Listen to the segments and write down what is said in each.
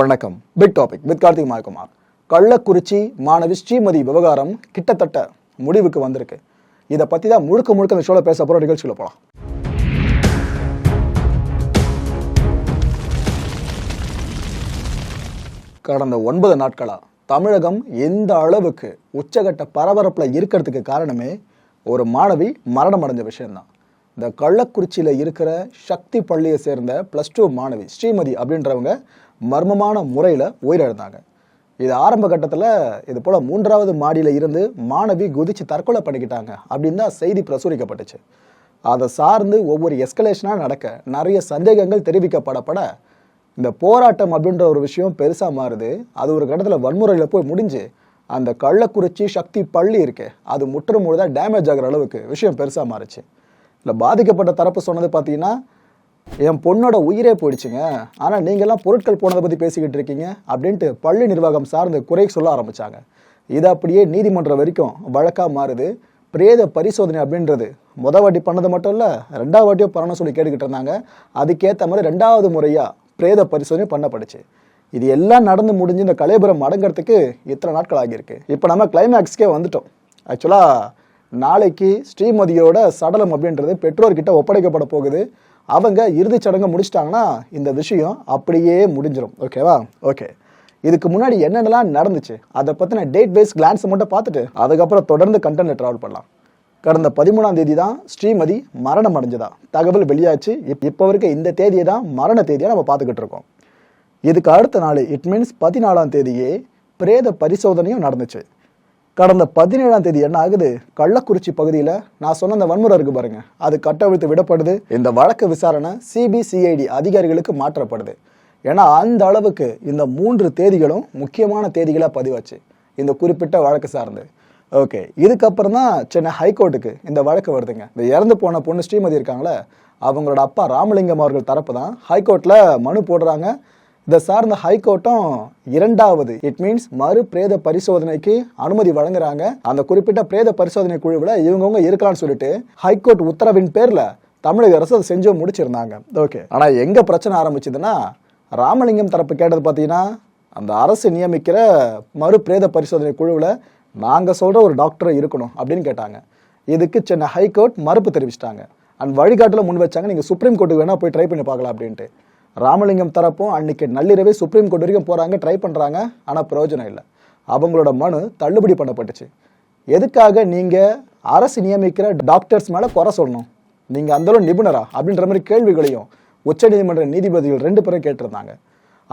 வணக்கம். Big topic with Karthik Mayakumar Kallakurichi மாணவி ஸ்ரீமதி விவகாரம் கிட்டத்தட்ட முடிவுக்கு வந்திருக்கு. இதை பற்றி தான் முழுக்க முழுக்க இந்த ஷோவில் பேச போகிற நிகழ்ச்சியில் போகலாம் கடந்த ஒன்பது நாட்களா தமிழகம் எந்த அளவுக்கு உச்சகட்ட பரபரப்பில் இருக்கிறதுக்கு காரணமே ஒரு மாணவி மரணம் அடைஞ்ச விஷயம்தான். இந்த கள்ளக்குறிச்சியில் இருக்கிற சக்தி பள்ளியை சேர்ந்த ப்ளஸ் டூ மாணவி ஸ்ரீமதி அப்படின்றவங்க மர்மமான முறையில் உயிரிழந்தாங்க. இது ஆரம்ப கட்டத்தில் இது போல் மூன்றாவது மாடியில் இருந்து மாணவி குதிச்சு தற்கொலை பண்ணிக்கிட்டாங்க அப்படின்னு தான் செய்தி பிரசுரிக்கப்பட்டுச்சு. அதை சார்ந்து ஒவ்வொரு எஸ்கலேஷனாக நடக்க நிறைய சந்தேகங்கள் தெரிவிக்கப்படப்பட இந்த போராட்டம் அப்படின்ற ஒரு விஷயம் பெருசாக மாறுது. அது ஒரு கட்டத்தில் வன்முறையில் போய் முடிஞ்சு அந்த கள்ளக்குறிச்சி சக்தி பள்ளி இருக்கு. அது முற்றும் முழுதாக டேமேஜ் ஆகிற அளவுக்கு விஷயம் பெருசாக மாறுச்சு. இல்லை பாதிக்கப்பட்ட தரப்பு சொன்னது பார்த்தீங்கன்னா என் பொண்ணோட உயிரே போயிடுச்சுங்க. ஆனால் நீங்கள்லாம் பொருட்கள் போனதை பற்றி பேசிக்கிட்டு இருக்கீங்க அப்படின்ட்டு பள்ளி நிர்வாகம் சார்ந்து குறை சொல்ல ஆரம்பிச்சாங்க. இது அப்படியே நீதிமன்றம் வரைக்கும் வழக்காக மாறுது. பிரேத பரிசோதனை அப்படின்றது முத வாட்டி பண்ணது மட்டும் இல்லை ரெண்டாவது வாட்டியும் பண்ணணும் சொல்லி கேட்டுக்கிட்டு இருந்தாங்க. அதுக்கேற்ற மாதிரி ரெண்டாவது முறையாக பிரேத பரிசோதனை பண்ணப்படுச்சு இது எல்லாம் நடந்து முடிஞ்சு இந்த கலைபுரம் அடங்கிறதுக்கு இத்தனை நாட்கள் ஆகியிருக்கு. இப்போ நம்ம கிளைமேக்ஸ்க்கே வந்துட்டோம். ஆக்சுவலாக நாளைக்கு ஸ்ரீமதியோட சடலம் அப்படின்றது பெற்றோர்கிட்ட ஒப்படைக்கப்பட போகுது. அவங்க இறுதிச் சடங்கை முடிச்சிட்டாங்கன்னா இந்த விஷயம் அப்படியே முடிஞ்சிடும் ஓகேவா ஓகே இதுக்கு முன்னாடி என்னென்னலாம் நடந்துச்சு? அதை பற்றின டேட் பேஸ் கிளான்ஸை மட்டும் பார்த்துட்டு அதுக்கப்புறம் தொடர்ந்து கண்டென்ட் ட்ராவல் பண்ணலாம். கடந்த பதிமூணாம் தேதி தான் ஸ்ரீமதி மரணம் அடைஞ்சதா? தகவல் வெளியாச்சு. இப் இப்போ வரைக்கும் இந்த தேதியை தான் மரண தேதியாக நம்ம பார்த்துக்கிட்டு இருக்கோம். இதுக்கு அடுத்த நாள் இட் மீன்ஸ் பதினாலாம் தேதியே பிரேத பரிசோதனையும் நடந்துச்சு. கடந்த பதினேழாம் தேதி என்ன ஆகுது? கள்ளக்குறிச்சி பகுதியில் நான் சொன்ன அந்த வன்முறை இருக்கு பாருங்க. அது கட்டவிழ்த்து விடப்படுது. இந்த வழக்கு விசாரணை சிபிசிஐடி அதிகாரிகளுக்கு மாற்றப்படுது. ஏன்னா அந்த அளவுக்கு இந்த மூன்று தேதிகளும் முக்கியமான தேதிகளாக பதிவாச்சு. இந்த குறிப்பிட்ட வழக்கு சார்ந்து. ஓகே. இதுக்கப்புறம் தான் சென்னை ஹைகோர்ட்டுக்கு இந்த வழக்கு வருதுங்க. இந்த இறந்து போன பொண்ணு ஸ்ரீமதி இருக்காங்களே அவங்களோட அப்பா ராமலிங்கம் அவர்கள் தரப்பு தான் ஹைகோர்ட்டில் மனு போடுறாங்க. இதை சார்ந்த ஹைகோர்ட்டும் இரண்டாவது. இட் மீன்ஸ் மறு பிரேத பரிசோதனைக்கு அனுமதி வழங்குறாங்க. அந்த குறிப்பிட்ட பிரேத பரிசோதனை குழுவில் இவங்கவுங்க இருக்கலாம்னு சொல்லிட்டு ஹைகோர்ட் உத்தரவின் பேரில் தமிழக அரசு அதை செஞ்சு முடிச்சிருந்தாங்க. ஓகே ஆனால் எங்கே பிரச்சனை ஆரம்பிச்சதுன்னா ராமலிங்கம் தரப்பு கேட்டது பார்த்தீங்கன்னா அந்த அரசு நியமிக்கிற மறு பிரேத பரிசோதனை குழுவில் நாங்கள் சொல்கிற ஒரு டாக்டர் இருக்கணும் அப்படின்னு கேட்டாங்க. இதுக்கு சென்னை ஹைகோர்ட் மறுப்பு தெரிவிச்சிட்டாங்க. அண்ட் வழிகாட்டில் முன் வச்சாங்க. நீங்கள் சுப்ரீம் கோர்ட்டுக்கு வேணால் போய் ட்ரை பண்ணி பார்க்கலாம் அப்படின்ட்டு. ராமலிங்கம் தரப்பும் அன்னைக்கு நள்ளிரவே சுப்ரீம் கோர்ட் வரைக்கும் போகிறாங்க ட்ரை பண்ணுறாங்க ஆனால் பிரயோஜனம் இல்லை. அவங்களோட மனு தள்ளுபடி பண்ணப்பட்டுச்சு. எதுக்காக நீங்கள் அரசு நியமிக்கிற டாக்டர்ஸ் மேலே குறை சொல்லணும்? நீங்கள் அந்தளவு நிபுணரா? அப்படின்ற மாதிரி கேள்விகளையும் உச்சநீதிமன்ற நீதிபதிகள் ரெண்டு பேரும் கேட்டிருந்தாங்க.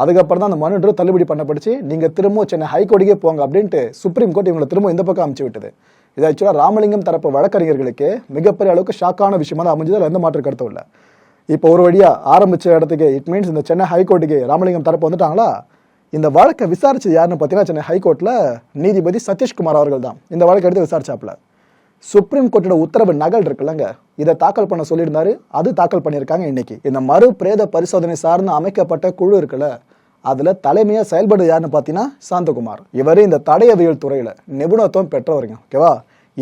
அதுக்கப்புறம் தான் அந்த மனு தள்ளுபடி பண்ணப்பட்டுச்சு. நீங்கள் திரும்ப சென்னை ஹைகோர்ட்டுக்கே போங்க அப்படின்ட்டு சுப்ரீம் கோர்ட் இவங்களை திரும்ப இந்த பக்கம் அமுச்சு விட்டது. இது ஆக்சுவலாக ராமலிங்கம் தரப்பு வழக்கறிஞர்களுக்கு மிகப்பெரிய அளவுக்கு ஷாக்கான விஷயமா தான் அமைஞ்சது. அதில் எந்த மாற்று கருத்தும் இல்லை. இப்போ ஒரு வழியாக ஆரம்பிச்ச இடத்துக்கு இட் மீன்ஸ் இந்த சென்னை ஹைகோர்ட்டுக்கு ராமலிங்கம் தரப்பு வந்துட்டாங்களா? இந்த வழக்கை விசாரிச்சது யாருன்னு பார்த்தீங்கன்னா சென்னை ஹைகோர்ட்டில் நீதிபதி சதீஷ்குமார் அவர்கள் தான் இந்த வழக்கை எடுத்து விசாரிச்சாப்புல. சுப்ரீம் கோர்ட்டோட உத்தரவு நகல் இருக்குல்லங்க. இதை தாக்கல் பண்ண சொல்லியிருந்தாரு. அது தாக்கல் பண்ணியிருக்காங்க இன்னைக்கு. இந்த மறு பிரேத பரிசோதனை சார்ந்து அமைக்கப்பட்ட குழு இருக்குல்ல அதில் தலைமையாக செயல்படுது யாருன்னு பார்த்தீங்கன்னா சாந்தகுமார். இவர் இந்த தடயவியல் துறையில் நிபுணத்துவம் பெற்றவருங்க. ஓகேவா?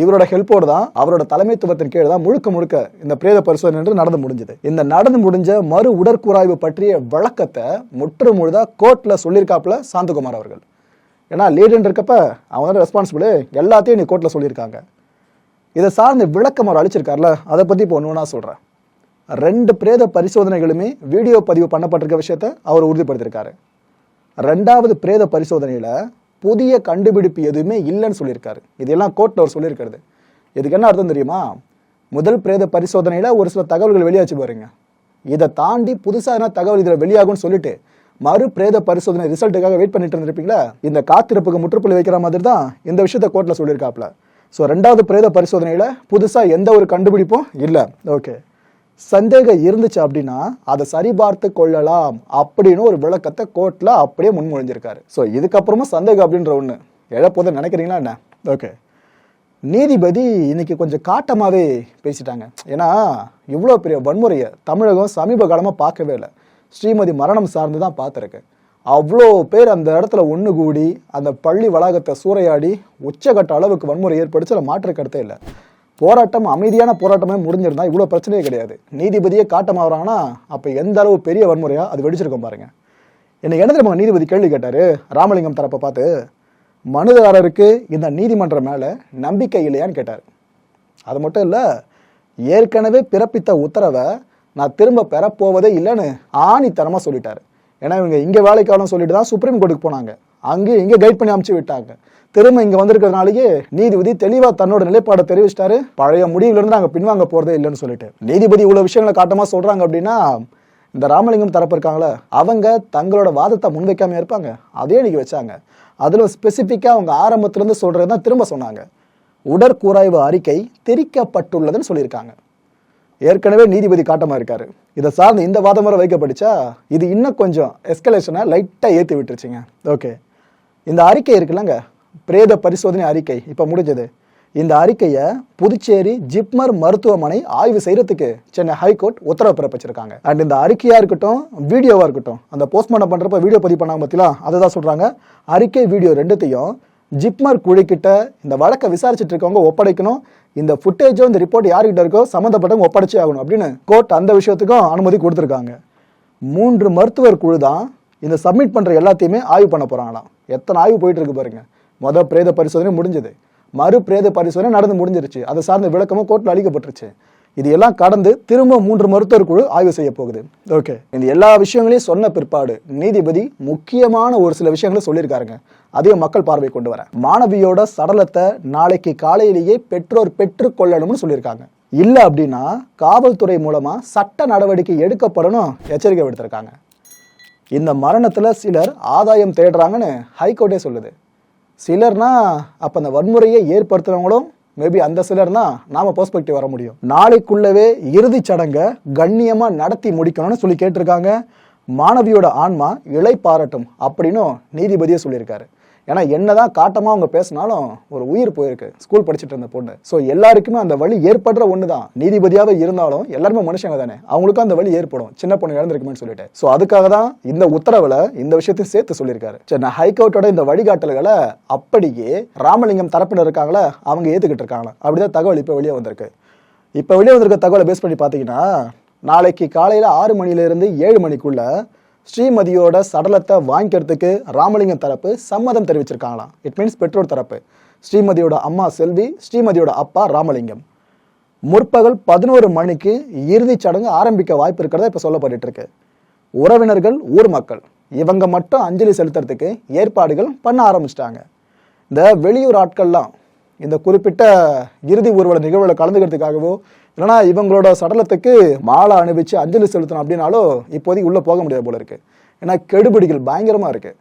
இவரோட ஹெல்ப்போடு தான் அவரோட தலைமைத்துவத்தின் கீழே தான் முழுக்க முழுக்க இந்த பிரேத பரிசோதனை என்று நடந்து முடிஞ்சது. இந்த நடந்து முடிஞ்ச மறு உடற்கூராய்வு பற்றிய விளக்கத்தை முற்று முழுதா கோர்ட்ல சொல்லியிருக்காப்புல சாந்தகுமார் அவர்கள். ஏன்னா லீடன் இருக்கப்ப அவங்க ரெஸ்பான்சிபிள் எல்லாத்தையும் நீ கோர்ட்ல சொல்லியிருக்காங்க. இதை சார்ந்த விளக்கம் அவர் அளிச்சிருக்கார்ல அதை பற்றி இப்போ ஒன்று ஒன்றா சொல்கிறேன் ரெண்டு பிரேத பரிசோதனைகளுமே வீடியோ பதிவு பண்ணப்பட்டிருக்க விஷயத்த அவர் உறுதிப்படுத்தியிருக்காரு. ரெண்டாவது பிரேத பரிசோதனையில் புதிய கண்டுபிடிப்பு எதுவுமே இல்லைன்னு சொல்லியிருக்காரு. இதெல்லாம் கோர்ட்டில் அவர் சொல்லியிருக்கிறது. இதுக்கு என்ன அர்த்தம் தெரியுமா? முதல் பிரேத பரிசோதனையில் ஒரு சில தகவல்கள் வெளியாச்சு பாருங்க. இதை தாண்டி புதுசாக என்ன தகவல் இதில் வெளியாகும்னு சொல்லிட்டு மறு பிரேத பரிசோதனை ரிசல்ட்டுக்காக வெயிட் பண்ணிட்டு இருந்திருப்பீங்களா? இந்த காத்திருப்புக்கு முற்றுப்புள்ளி வைக்கிற மாதிரி தான் இந்த விஷயத்த கோர்ட்டில் சொல்லியிருக்காப்ல ஸோ ரெண்டாவது பிரேத பரிசோதனையில் புதுசாக எந்த ஒரு கண்டுபிடிப்பும் இல்லை. ஓகே சந்தேகம் இருந்துச்சு அப்படின்னா அதை சரிபார்த்து கொள்ளலாம் அப்படின்னு ஒரு விளக்கத்தை கோர்ட்டில் அப்படியே முன்மொழிஞ்சிருக்காரு. ஸோ இதுக்கப்புறமும் சந்தேகம் அப்படின்ற ஒன்று எழப்போதை நினைக்கிறீங்களா என்ன? ஓகே நீதிபதி இன்னைக்கு கொஞ்சம் காட்டமாகவே பேசிட்டாங்க. ஏன்னா இவ்வளோ பெரிய வன்முறையை தமிழகம் சமீப காலமாக பார்க்கவே இல்லை. ஸ்ரீமதி மரணம் சார்ந்து தான் பார்த்துருக்கு. அவ்வளோ பேர் அந்த இடத்துல ஒன்று கூடி அந்த பள்ளி வளாகத்தை சூறையாடி உச்சகட்ட அளவுக்கு வன்முறை ஏற்படுத்தி அதில் மாற்று கருத்தே இல்லை. போராட்டம் அமைதியான போராட்டமே முடிஞ்சிருந்தா இவ்வளோ பிரச்சனையே கிடையாது. நீதிபதியே காட்டமாகறாங்கன்னா அப்போ எந்த அளவு பெரிய வன்முறையாக அது வெடிச்சிருக்கும் பாருங்க. என்னை என்ன தெரியுமா நீதிபதி கேள்வி கேட்டாரு? ராமலிங்கம் தரப்பை பார்த்து மனுதாரருக்கு இந்த நீதிமன்றம் மேலே நம்பிக்கை இல்லையான்னு கேட்டார். அது மட்டும் இல்லை ஏற்கனவே பிறப்பித்த உத்தரவை நான் திரும்ப பெறப்போவதே இல்லைன்னு ஆணித்தனமாக சொல்லிட்டாரு. ஏன்னா இவங்க இங்கே வேலைக்காலம் சொல்லிட்டு தான் சுப்ரீம் கோர்ட்டுக்கு போனாங்க. அங்கேயும் இங்கே கைட் பண்ணி அமுச்சு விட்டாங்க. திரும்ப இங்கே வந்திருக்கிறதுனாலேயே நீதிபதி தெளிவாக தன்னோட நிலைப்பாடை தெரிவிச்சிட்டாரு. பழைய முடிவுலேருந்து நாங்கள் பின்வாங்க போகிறதே இல்லைன்னு சொல்லிட்டு. நீதிபதி இவ்வளோ விஷயங்களை காட்டமா சொல்கிறாங்க அப்படின்னா இந்த ராமலிங்கம் தரப்பு இருக்காங்களே அவங்க தங்களோட வாதத்தை முன்வைக்காம இருப்பாங்க. அதே இன்னைக்கு வச்சாங்க. அதில் ஸ்பெசிஃபிக்காக அவங்க ஆரம்பத்துலேருந்து இருந்து தான் திரும்ப சொன்னாங்க. உடற்கூராய்வு அறிக்கை திரிக்கப்பட்டுள்ளதுன்னு சொல்லியிருக்காங்க. ஏற்கனவே நீதிபதி காட்டமா இருக்காரு. இதை சார்ந்து இந்த வாதம் வரை வைக்கப்பட்டுச்சா? இது இன்னும் கொஞ்சம் எஸ்கலேஷனை லைட்டா ஏத்தி விட்டுருச்சுங்க. ஓகே இந்த அறிக்கை இருக்குல்லங்க. பிரேத பரிசோதனை அறிக்கை. இப்ப முடிஞ்சது. இந்த அறிக்கையை புதுச்சேரி ஜிப்மர் மருத்துவமனை ஆய்வு செய்யறதுக்கு சென்னை ஹைகோர்ட் உத்தரவு பிறப்பிச்சிருக்காங்க. அண்ட் இந்த அறிக்கையா இருக்கட்டும் வீடியோவா இருக்கட்டும் அந்த போஸ்ட்மார்ட்டம் பண்றப்ப வீடியோ பதிவு பண்ணாங்க பத்திலாம் அதை தான் சொல்றாங்க. அறிக்கை வீடியோ ரெண்டுத்தையும் ஜிப்மர் குழுக்கிட்ட இந்த வழக்கை விசாரிச்சுட்டு இருக்கவங்க ஒப்படைக்கணும். இந்த ஃபுட்டேஜோ இந்த ரிப்போர்ட் யார்கிட்ட இருக்கோ சம்மந்தப்பட்டவங்க ஒப்படைச்சே ஆகணும் அப்படின்னு கோர்ட் அந்த விஷயத்துக்கும் அனுமதி கொடுத்துருக்காங்க. மூன்று மருத்துவர் குழு தான் இந்த சப்மிட் பண்ணுற எல்லாத்தையுமே ஆய்வு பண்ண போகிறாங்களாம் எத்தனை ஆய்வு போயிட்டு இருக்கு பாருங்க. மொதல் பிரேத பரிசோதனை முடிஞ்சது. மறு பிரேத பரிசோதனை நடந்து முடிஞ்சிருச்சு. அதை சார்ந்த விளக்கமும் கோர்ட்டில் அளிக்கப்பட்டுருச்சு. இது எல்லாம் கடந்து திரும்ப மூன்று மருத்துவர் குழு ஆய்வு செய்ய போகுது. ஓகே இந்த எல்லா விஷயங்களையும் சொன்ன பிற்பாடு நீதிபதி முக்கியமான ஒரு சில விஷயங்களை சொல்லியிருக்காருங்க. அதையும் மக்கள் பார்வை கொண்டு வர மாணவியோட சடலத்தை நாளைக்கு காலையிலேயே பெற்றோர் பெற்று கொள்ளணும்னு சொல்லியிருக்காங்க. இல்ல அப்படின்னா காவல்துறை மூலமா சட்ட நடவடிக்கை எடுக்கப்படணும் எச்சரிக்கை விடுத்திருக்காங்க. இந்த மரணத்துல சிலர் ஆதாயம் தேடுறாங்கன்னு ஹைகோர்ட்டே சொல்லுது. சிலர்னா அப்ப அந்த வன்முறையை ஏற்படுத்துறவங்களும் மேபி அந்த சிலர்னா நாம பெர்ஸ்பெக்டிவ் வர முடியும். நாளைக்குள்ளவே இறுதிச் சடங்கை கண்ணியமா நடத்தி முடிக்கணும்னு சொல்லி கேட்டிருக்காங்க. மாணவியோட ஆன்மா இலை பாரட்டும் அப்படின்னும் நீதிபதியே சொல்லியிருக்காரு. ஏன்னா என்னதான் காட்டமா அவங்க பேசினாலும் ஒரு உயிர் போயிருக்கு ஸ்கூல் படிச்சுட்டு இருந்த பொண்ணு. ஸோ எல்லாருக்குமே அந்த வழி ஏற்படுற ஒன்று தான் நீதிபதியாக இருந்தாலும் எல்லாருமே மனுஷங்க தானே. அவங்களுக்கும் அந்த வழி ஏற்படும். சின்ன பொண்ணு இழந்திருக்குமே சொல்லிட்டு. ஸோ அதுக்காக தான் இந்த உத்தரவுல இந்த விஷயத்தையும் சேர்த்து சொல்லியிருக்காரு. சரி நான் ஹைகோர்ட்டோட இந்த வழிகாட்டல்களை அப்படியே ராமலிங்கம் தரப்பினர் இருக்காங்களா அவங்க ஏத்துக்கிட்டு இருக்காங்களா? அப்படிதான் தகவல் இப்போ வெளியே வந்திருக்கு. இப்போ வெளியே வந்திருக்க தகவலை பேஸ் பண்ணி பார்த்தீங்கன்னா நாளைக்கு காலையில் ஆறு மணிலேருந்து ஏழு மணிக்குள்ள ஸ்ரீமதியோட சடலத்தை வாங்கிக்கிறதுக்கு ராமலிங்கம் தரப்பு சம்மதம் தெரிவிச்சிருக்காங்களாம் இட் மீன்ஸ் பெற்றோர் தரப்பு. ஸ்ரீமதியோட அம்மா செல்வி ஸ்ரீமதியோட அப்பா ராமலிங்கம். முற்பகல் பதினோரு மணிக்கு இறுதிச் சடங்கு ஆரம்பிக்க வாய்ப்பு இருக்கிறதா இப்போ சொல்லப்பட்டு இருக்கு உறவினர்கள் ஊர் மக்கள். இவங்க மட்டும் அஞ்சலி செலுத்துறதுக்கு ஏற்பாடுகள் பண்ண ஆரம்பிச்சிட்டாங்க. இந்த வெளியூர் ஆட்கள்லாம் இந்த குறிப்பிட்ட இறுதி ஊர்வல நிகழ்வுல கலந்துக்கிறதுக்காகவோ இல்லைனா இவங்களோட சடலத்துக்கு மாலை அணிவிச்சு அஞ்சலி செலுத்தணும் அப்படின்னாலும் இப்போதைக்கு உள்ளே போக முடியாது போல இருக்கு. ஏன்னா கெடுபிடிகள் பயங்கரமா இருக்கு.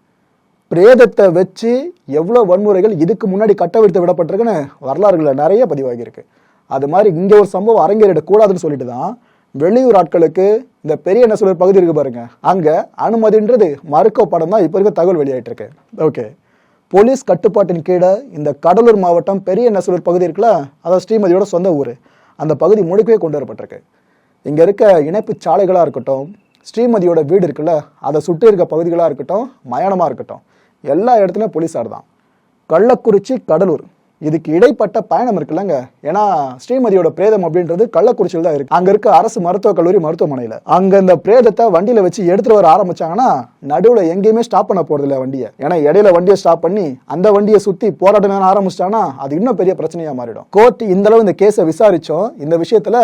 பிரேதத்தை வச்சு எவ்வளோ வன்முறைகள் இதுக்கு முன்னாடி கட்டவிழ்த்து விடப்பட்டிருக்குன்னு வரலாறுகளில் நிறைய பதிவாகியிருக்கு அது மாதிரி இங்கே ஒரு சம்பவம் அரங்கேறிடக்கூடாதுன்னு சொல்லிட்டு தான் வெளியூர் ஆட்களுக்கு இந்த பெரிய நெசலூர் பகுதி இருக்கு பாருங்க. அங்கே அனுமதின்றது மறுக்கப்படம் தான் இப்போ இருக்க தகவல் வெளியாயிட்டு இருக்கு. ஓகே. போலீஸ் கட்டுப்பாட்டின் கீழே இந்த கடலூர் மாவட்டம் பெரிய நெசலூர் பகுதி இருக்குல்ல அதாவது ஸ்ரீமதியோட சொந்த ஊர். அந்த பகுதி முழுக்கவே கொண்டு வரப்பட்டிருக்கு. இங்கே இருக்க இணைப்பு சாலைகளாக இருக்கட்டும் ஸ்ரீமதியோட வீடு இருக்குல்ல அதை சுற்றி இருக்க பகுதிகளாக இருக்கட்டும் மயானமாக இருக்கட்டும் எல்லா இடத்துலையும் போலீஸார் தான். கள்ளக்குறிச்சி கடலூர். இதுக்கு இடைப்பட்ட பயணம் இருக்குல்லங்க. ஏன்னா ஸ்ரீமதியோட பிரேதம் அப்படின்றது கள்ளக்குறிச்சியில் தான் இருக்கு. அங்க இருக்க அரசு மருத்துவக் கல்லூரி மருத்துவமனையில. அங்க இந்த பிரேதத்தை வண்டியில வச்சு எடுத்துட்டு வர ஆரம்பிச்சாங்கன்னா நடுவுல எங்கேயுமே ஸ்டாப் பண்ண போறது இல்லை வண்டியை. ஏன்னா இடையில வண்டியை ஸ்டாப் பண்ணி அந்த வண்டியை சுத்தி போராட்டம் ஆரம்பிச்சிட்டாங்கன்னா அது இன்னும் பெரிய பிரச்சனையா மாறிடும். கோர்ட் இந்த அளவு இந்த கேஸை விசாரிச்சோம் இந்த விஷயத்துல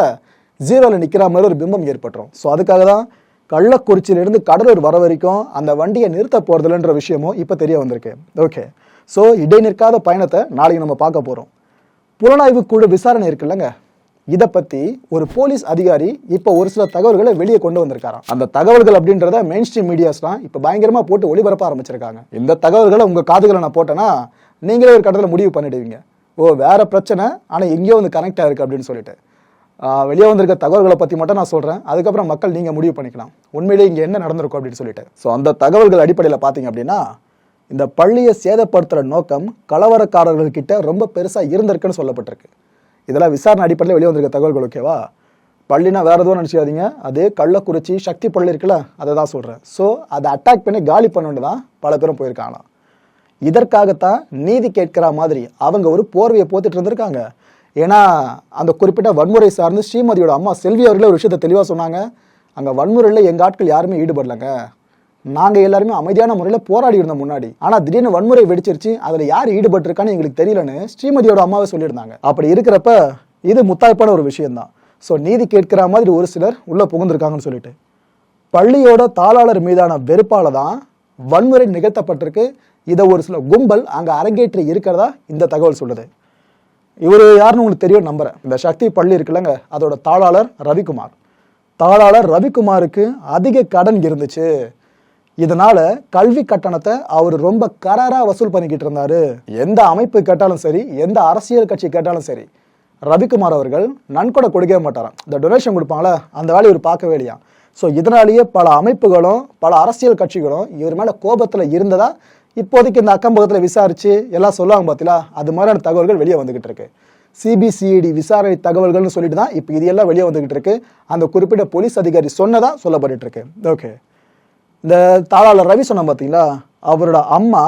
ஜீரோல நிக்கிற மாதிரி ஒரு பிம்பம் ஏற்பட்டுரும். ஸோ அதுக்காக தான் கள்ளக்குறிச்சியிலிருந்து கடலூர் வர வரைக்கும் அந்த வண்டியை நிறுத்த போறதில்லைன்ற விஷயமும் இப்போ தெரிய வந்திருக்கு. ஓகே ஸோ இடை நிற்காத பயணத்தை நாளைக்கு நம்ம பார்க்க போகிறோம் புலனாய்வு குழு விசாரணை இருக்குல்லங்க இதை பற்றி ஒரு போலீஸ் அதிகாரி இப்போ ஒரு சில தகவல்களை வெளியே கொண்டு வந்திருக்காராம். அந்த தகவல்கள் அப்படின்றத மெயின் ஸ்ட்ரீம் மீடியாஸ்லாம் இப்போ பயங்கரமாக போட்டு ஒளிபரப்ப ஆரம்பிச்சிருக்காங்க. இந்த தகவல்களை உங்கள் காதுகளை நான் போட்டேன்னா நீங்களே ஒரு கட்டத்தில் முடிவு பண்ணிடுவீங்க. ஓ வேற பிரச்சனை ஆனால் எங்கேயோ வந்து கனெக்ட் ஆகிருக்கு அப்படின்னு சொல்லிட்டு. வெளியே வந்திருக்க தகவல்களை பற்றி மட்டும் நான் சொல்கிறேன் அதுக்கப்புறம் மக்கள் நீங்கள் முடிவு பண்ணிக்கலாம். உண்மையிலேயே இங்கே என்ன நடந்திருக்கும் அப்படின்னு சொல்லிட்டு. ஸோ அந்த தகவல்கள் அடிப்படையில் பார்த்தீங்க அப்படின்னா இந்த பள்ளியை சேதப்படுத்துகிற நோக்கம் கலவரக்காரர்கள்கிட்ட ரொம்ப பெருசாக இருந்திருக்குன்னு சொல்லப்பட்டிருக்கு. இதெல்லாம் விசாரணை அடிப்படையில் வெளியே வந்திருக்க தகவல்கள் ஓகேவா பள்ளினா வேறு எதுவும் நினச்சிக்காதீங்க. அது கள்ளக்குறிச்சி சக்தி பள்ளி இருக்குல்ல அதை தான் சொல்கிறேன் ஸோ அதை அட்டாக் பண்ணி காலி பண்ணணுன்னு தான் பல பேரும் போயிருக்காங்களாம். இதற்காகத்தான் நீதி கேட்கிற மாதிரி அவங்க ஒரு போர்வையை போத்துட்டு இருந்திருக்காங்க. ஏன்னா அந்த குறிப்பிட்ட வன்முறை சார்ந்து ஸ்ரீமதியோட அம்மா செல்வி அவர்களே ஒரு விஷயத்தை தெளிவாக சொன்னாங்க. அங்கே வன்முறையில் எங்கள் ஆட்கள் யாருமே ஈடுபடலைங்க. நாங்க எல்லாருமே அமைதியான முறையில போராடி இருந்தோம் முன்னாடி. ஆனா திடீர்னு வன்முறை வெடிச்சிருச்சு. அதுல யார் ஈடுபட்டிருக்கான்னு எங்களுக்கு தெரியலன்னு ஸ்ரீமதியோட அம்மாவை சொல்லியிருந்தாங்க. அப்படி இருக்கிறப்ப இது முத்தாய்ப்பான ஒரு விஷயம்தான். ஸோ நீதி கேட்கிற மாதிரி ஒரு சிலர் உள்ள புகுந்திருக்காங்கன்னு சொல்லிட்டு. பள்ளியோட தாளாளர் மீதான வெறுப்பால தான் வன்முறை நிகழ்த்தப்பட்டிருக்கு. இதை ஒரு சில கும்பல் அங்க அரங்கேற்றி இருக்கிறதா இந்த தகவல் சொல்லுது. இவர் யாருன்னு உங்களுக்கு தெரியும் நம்புறேன். இந்த சக்தி பள்ளி இருக்குல்லங்க அதோட தாளாளர் ரவிக்குமார். தாளாளர் ரவிக்குமாருக்கு அதிக கடன் இருந்துச்சு. இதனால கல்வி கட்டணத்தை அவர் ரொம்ப கராரா வசூல் பண்ணிக்கிட்டு இருந்தாரு. எந்த அமைப்பு கேட்டாலும் சரி எந்த அரசியல் கட்சி கேட்டாலும் சரி ரவிக்குமார் அவர்கள் நன்கொடை கொடுக்கவே மாட்டாராம். இந்த டொனேஷன் கொடுப்பாங்களே அந்த வேலையை இவர் பார்க்கவே இல்லையா? ஸோ இதனாலேயே பல அமைப்புகளும் பல அரசியல் கட்சிகளும் இவர் மேலே கோபத்தில் இருந்ததா இப்போதைக்கு இந்த அக்கம் பக்கத்தில் விசாரிச்சு எல்லாம் சொல்லுவாங்க பார்த்தீங்களா அது மாதிரியான தகவல்கள் வெளியே வந்துகிட்டு இருக்கு. சிபிசிஐடி விசாரணை தகவல்கள்னு சொல்லிட்டு தான் இப்போ இது எல்லாம் வெளியே வந்துகிட்டு இருக்கு. அந்த குறிப்பிட்ட போலீஸ் அதிகாரி சொன்னதாக சொல்லப்பட்டு இருக்கு. ஓகே இந்த தாளாளர் ரவி சொன்ன பார்த்தீங்களா அவரோட அம்மா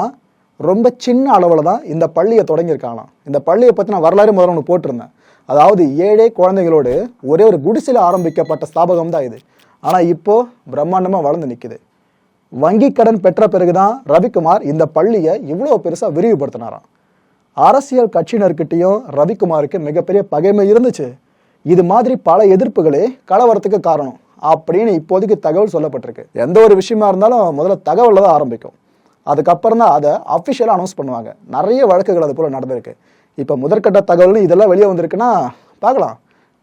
ரொம்ப சின்ன அளவில் தான் இந்த பள்ளியை தொடங்கியிருக்காங்களாம். இந்த பள்ளியை பற்றி நான் வரலாறு முதல்ல ஒன்று போட்டிருந்தேன். அதாவது ஏழே குழந்தைகளோடு ஒரே ஒரு குடிசையில் ஆரம்பிக்கப்பட்ட ஸ்தாபகம் தான் இது. ஆனால் இப்போது பிரம்மாண்டமாக வளர்ந்து நிற்குது வங்கி கடன் பெற்ற பிறகு தான் ரவிக்குமார் இந்த பள்ளியை இவ்வளோ பெருசாக விரிவுபடுத்தினாராம். அரசியல் கட்சியினர்கிட்டையும் ரவிக்குமாருக்கு மிகப்பெரிய பகைமை இருந்துச்சு. இது மாதிரி பல எதிர்ப்புகளே கலவரத்துக்கு காரணம். அப்படின்னு இப்போதைக்கு தகவல் சொல்லப்பட்டிருக்கு. எந்த ஒரு விஷயமா இருந்தாலும் முதல்ல தகவலில் தான் ஆரம்பிக்கும். அதுக்கப்புறம் தான் அதை அஃபிஷியலாக அனௌன்ஸ் பண்ணுவாங்க. நிறைய வழக்குகள் அது போல் நடந்திருக்கு. இப்போ முதற்கட்ட தகவல்னு இதெல்லாம் வெளியே வந்திருக்குன்னா பார்க்கலாம்.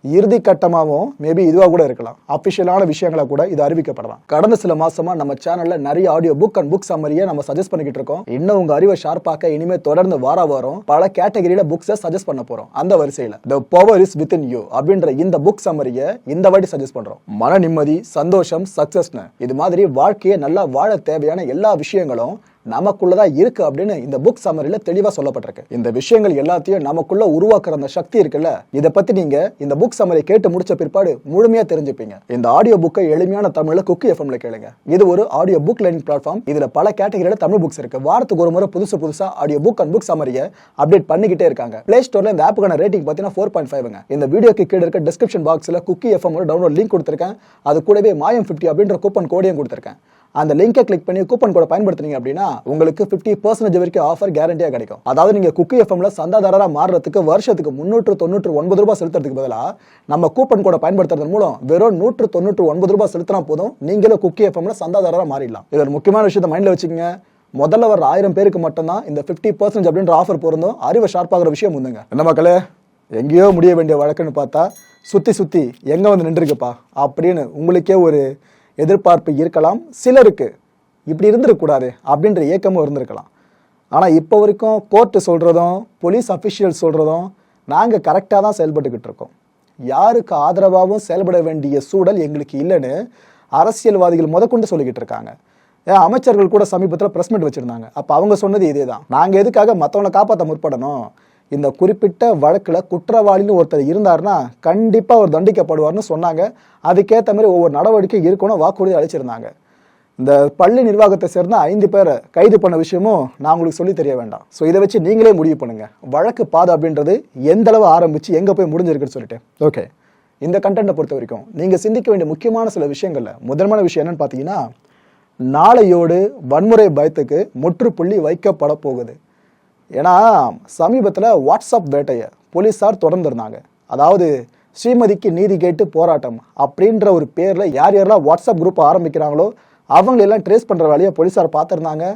இறுதி கட்டமாகவும் மேபி இதுவாக கூட இருக்கலாம். அஃபிஷியலான விஷயங்களை கூட இது அறிவிக்கப்படலாம். கடந்த சில மாசமா நம்ம சேனல்ல நிறைய ஆடியோ புக் அண்ட் புக் சம்மரியை நம்ம சஜஸ்ட் பண்ணிக்கிட்டு இருக்கோம். இன்னும் உங்க அறிவை ஷார்ப்பாக்க இனிமே தொடர்ந்து வார வாரம் பல கேட்டகரியில புக்ஸை சஜஸ்ட் பண்ண போறோம். அந்த வரிசையில the power is within you அப்படின்ற இந்த புக் சம்மரியை இந்த வாட்டி சஜஸ்ட் பண்றோம். மன நிம்மதி சந்தோஷம் சக்சஸ்னு இது மாதிரி வாழ்க்கையை நல்லா வாழ தேவையான எல்லா விஷயங்களும் நமக்குள்ளதான் இருக்கு அப்படின்னு இந்த புக் சமரியில தெளிவா சொல்லப்பட்டிருக்கு. இந்த விஷயங்கள் எல்லாத்தையும் நமக்குள்ள உருவாக்குற அந்த சக்தி இருக்குல்ல இதை பத்தி நீங்க இந்த புக் சமரி கேட்டு முடிச்ச பிற்பாடு முழுமையா தெரிஞ்சுப்பீங்க. இந்த ஆடியோ புக்கை எளிமையான தமிழ்ல குக்கி எஃப்எம்ல கேளுங்க. இது ஒரு ஆடியோ புக் லேர்னிங் பிளாட்ஃபார்ம் இதுல பல கேட்டகரியில தமிழ் புக்ஸ் இருக்கு. வாரத்துக்கு ஒரு முறை புதுசு புதுசா ஆடியோ புக் அண்ட் புக் சம்மரியை அப்டேட் பண்ணிக்கிட்டே இருக்காங்க. பிளே ஸ்டோர்ல இந்த ஆப்புக்கான ரேட்டிங் பார்த்தீங்கன்னா ஃபோர் பாயிண்ட் ஃபைவ்ங்க இந்த வீடியோக்கு கீழே இருக்க டிஸ்கிரிப்ஷன் பாக்ஸ்ல குக்கி எஃப்எம் டவுன்லோட் லிங்க் கொடுத்துருக்கேன். அது கூடவே மாயம் ஃபிஃப்டி அப்படின்ற கூப்பன் கோடையும் கொடுத்துருக்கேன். அந்த லிங்கை கிளிக் பண்ணி கூப்பன் கோட பயன்படுத்துனீங்க அப்படின்னா உங்களுக்கு ஃபிஃப்டி பர்சன்டேஜ் வரைக்கும் ஆஃபர் கேரண்டியா கிடைக்கும். அதாவது நீங்க குக்கி எஃப்எம்ல சந்தாதாரரா மாறுறதுக்கு வருஷத்துக்கு முன்னூற்று தொண்ணூற்று ஒன்பது ரூபாய் செலுத்துறதுக்கு பதிலாக நம்ம கூப்பன் கோட பயன்படுத்துறது மூலம் வெறும் நூற்று தொண்ணூற்று ஒன்பது ரூபாய் செலுத்தினா போதும் நீங்களும் குக்கி எஃப்எம்ல சந்தாதாரரா மாறிடலாம். இது ஒரு முக்கியமான விஷயத்தை மைண்ட்ல வச்சுக்கோங்க. முதல்ல வர ஆயிரம் பேருக்கு மட்டும்தான் இந்த ஃபிஃப்டி பர்சன்ட் அப்படின்ற ஆஃபர் பொருந்தும். அறிவை ஷார்ப்பாகிற விஷயம் வந்துங்க என்ன மக்களே? எங்கேயோ முடிய வேண்டிய வழக்குன்னு பார்த்தா சுத்தி சுத்தி எங்க வந்து நின்றுருக்குப்பா? அப்படின்னு உங்களுக்கே ஒரு எதிர்பார்ப்பு இருக்கலாம் சிலருக்கு இப்படி இருந்திருக்கக்கூடாது அப்படின்ற ஏக்கமும் இருந்திருக்கலாம். ஆனால் இப்போ வரைக்கும் கோர்ட்டு சொல்கிறதும் போலீஸ் அஃபிஷியல் சொல்கிறதும் நாங்கள் கரெக்டாக தான் செயல்பட்டுக்கிட்டு இருக்கோம். யாருக்கு ஆதரவாகவும் செயல்பட வேண்டிய சூழல் எங்களுக்கு இல்லைன்னு அரசியல்வாதிகள் முதற்கொண்டு சொல்லிக்கிட்டு இருக்காங்க. ஏன் அமைச்சர்கள் கூட சமீபத்தில் ப்ரெஸ் மீட் வச்சுருந்தாங்க. அப்போ அவங்க சொன்னது இதே தான் நாங்கள் எதுக்காக மற்றவங்களை காப்பாற்ற முற்படணும்? இந்த குறிப்பிட்ட வழக்கில் குற்றவாளின்னு ஒருத்தர் இருந்தாருன்னா கண்டிப்பாக அவர் தண்டிக்கப்படுவார்னு சொன்னாங்க. அதுக்கேற்ற மாதிரி ஒவ்வொரு நடவடிக்கை இருக்கணும் வாக்குறுதி அளிச்சிருந்தாங்க. இந்த பள்ளி நிர்வாகத்தை சேர்ந்த ஐந்து பேரை கைது பண்ண விஷயமும் நான் உங்களுக்கு சொல்லி தெரிய வேண்டாம். ஸோ இதை வச்சு நீங்களே முடிவு பண்ணுங்க. வழக்கு பாதை அப்படின்றது எந்த அளவு ஆரம்பிச்சு எங்கே போய் முடிஞ்சிருக்குன்னு சொல்லிட்டு. ஓகே இந்த கண்டென்ட்டை பொறுத்த வரைக்கும் நீங்கள் சிந்திக்க வேண்டிய முக்கியமான சில விஷயங்கள்ல முதன்மையான விஷயம் என்னன்னு பார்த்தீங்கன்னா நாளையோடு வன்முறை பயத்துக்கு முற்றுப்புள்ளி வைக்கப்பட போகுது. ஏன்னா சமீபத்தில் வாட்ஸ்அப் வேட்டையை போலீஸார் தொடர்ந்துருந்தாங்க. அதாவது ஸ்ரீமதிக்கு நீதி கேட்டு போராட்டம் அப்படின்ற ஒரு பேரில் யார் யாரெல்லாம் வாட்ஸ்அப் குரூப் ஆரம்பிக்கிறாங்களோ அவங்களெல்லாம் ட்ரேஸ் பண்ணுற வேலையை போலீஸார் பார்த்துருந்தாங்க.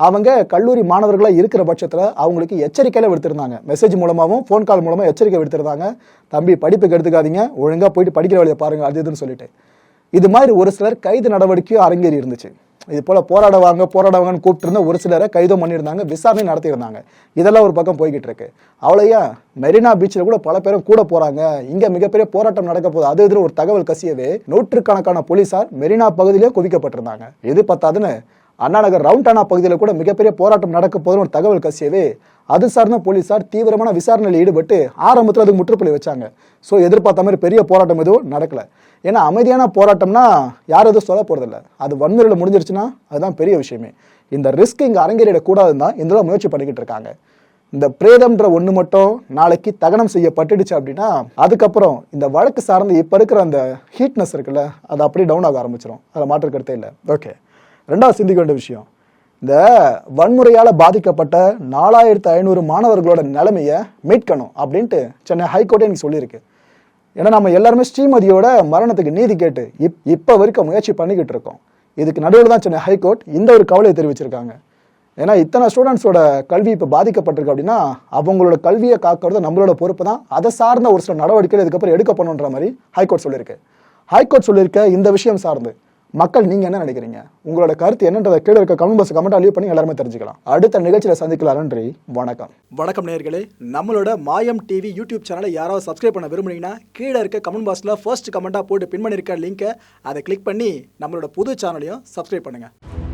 அவங்க கல்லூரி மாணவர்களாக இருக்கிற பட்சத்தில் அவங்களுக்கு எச்சரிக்கையில் விடுத்திருந்தாங்க. மெசேஜ் மூலமாகவும் ஃபோன் கால் மூலமாக எச்சரிக்கை விடுத்திருந்தாங்க. தம்பி படிப்புக்கு எடுத்துக்காதீங்க ஒழுங்காக போயிட்டு படிக்கிற வேலையை பாருங்கள் அது இதுன்னு சொல்லிட்டு. இது மாதிரி ஒரு சிலர் கைது நடவடிக்கையும் அரங்கேறி இருந்துச்சு. இது போல போராடுவாங்க போராடுவாங்கன்னு கூப்பிட்டுருந்த ஒரு சிலரை கைதும் பண்ணியிருந்தாங்க விசாரணை நடத்தியிருந்தாங்க. இதெல்லாம் ஒரு பக்கம் போய்கிட்டு இருக்கு. அவ்வளோயா மெரினா பீச்சில் கூட பல பேரும் கூட போகிறாங்க இங்கே மிகப்பெரிய போராட்டம் நடக்க போகுது. அது இதில் ஒரு தகவல் கசியவே நூற்றுக்கணக்கான போலீசார் மெரினா பகுதியிலே குவிக்கப்பட்டிருந்தாங்க. எது பத்தாதுன்னு அண்ணாநகர் ரவுண்டானா பகுதியில் கூட மிகப்பெரிய போராட்டம் நடக்க போதுன்னு ஒரு தகவல் கசியவே அது சார்ந்த போலீசார் தீவிரமான விசாரணையில் ஈடுபட்டு ஆரம்பத்தில் அதுக்கு முற்றுப்புள்ளி வச்சாங்க. ஸோ எதிர்பார்த்த மாதிரி பெரிய போராட்டம் எதுவும் நடக்கல. ஏன்னா அமைதியான போராட்டம்னா யாரும் எதுவும் சொல்ல போகிறதில்ல அது வன்முறையில் முடிஞ்சிருச்சுன்னா அதுதான் பெரிய விஷயமே. இந்த ரிஸ்க் இங்கே அரங்கேறிடக்கூடாதுன்னு தான் இந்த முயற்சி பண்ணிக்கிட்டு இருக்காங்க. இந்த பிரேதம்ன்ற ஒன்று மட்டும் நாளைக்கு தகனம் செய்யப்பட்டுடுச்சு அப்படின்னா அதுக்கப்புறம் இந்த வழக்கு சார்ந்து இப்போ இருக்கிற அந்த ஹீட்னஸ் இருக்குல்ல அது அப்படியே டவுன் ஆக ஆரம்பிச்சிடும் அதில் மாற்று இல்லை. ஓகே ரெண்டாவது சிந்திக்க வேண்டிய விஷயம். இந்த வன்முறையால் பாதிக்கப்பட்ட நாலாயிரத்து ஐநூறு மாணவர்களோட நிலைமையை மீட்கணும் அப்படின்ட்டு சென்னை ஹைகோர்ட்டே எனக்கு சொல்லியிருக்கு. ஏன்னா நம்ம எல்லாருமே ஸ்ரீமதியோட மரணத்துக்கு நீதி கேட்டு இப் இப்போ வரைக்கும் முயற்சி பண்ணிக்கிட்டு இருக்கோம். இதுக்கு நடுவில் தான் சென்னை ஹைகோர்ட் இந்த ஒரு கவலையை தெரிவிச்சிருக்காங்க. ஏன்னா இத்தனை ஸ்டூடெண்ட்ஸோட கல்வி இப்போ பாதிக்கப்பட்டிருக்கு அப்படின்னா அவங்களோட கல்வியை காக்கிறது நம்மளோட பொறுப்பு தான். அதை சார்ந்த ஒரு சில நடவடிக்கைகள் இதுக்கப்புறம் எடுக்க பண்ணுன்ற மாதிரி ஹைகோர்ட் சொல்லியிருக்கு. ஹைகோர்ட் சொல்லியிருக்க இந்த விஷயம் சார்ந்து மக்கள் நீங்கள் என்ன நினைக்கிறீங்க? உங்களோட கருத்து என்னன்றதை கீழே இருக்க கமெண்ட் பாக்ஸ் கமெண்ட் லீவ் பண்ணி எல்லாருமே தெரிஞ்சுக்கலாம். அடுத்த நிகழ்ச்சியில் சந்திக்கலாம் நன்றி வணக்கம். வணக்கம் நேர்களே நம்மளோட மாயம் டிவி யூடியூப் சேனலை யாராவது சப்ஸ்கிரைப் பண்ண விரும்புனீங்கன்னா கீழே இருக்க கமெண்ட் பாக்ஸில் ஃபர்ஸ்ட் கமெண்ட்டாக போட்டு பின் பண்ணியிருக்க லிங்க்கை அதை கிளிக் பண்ணி நம்மளோட புது சேனலையும் சப்ஸ்கிரைப் பண்ணுங்கள்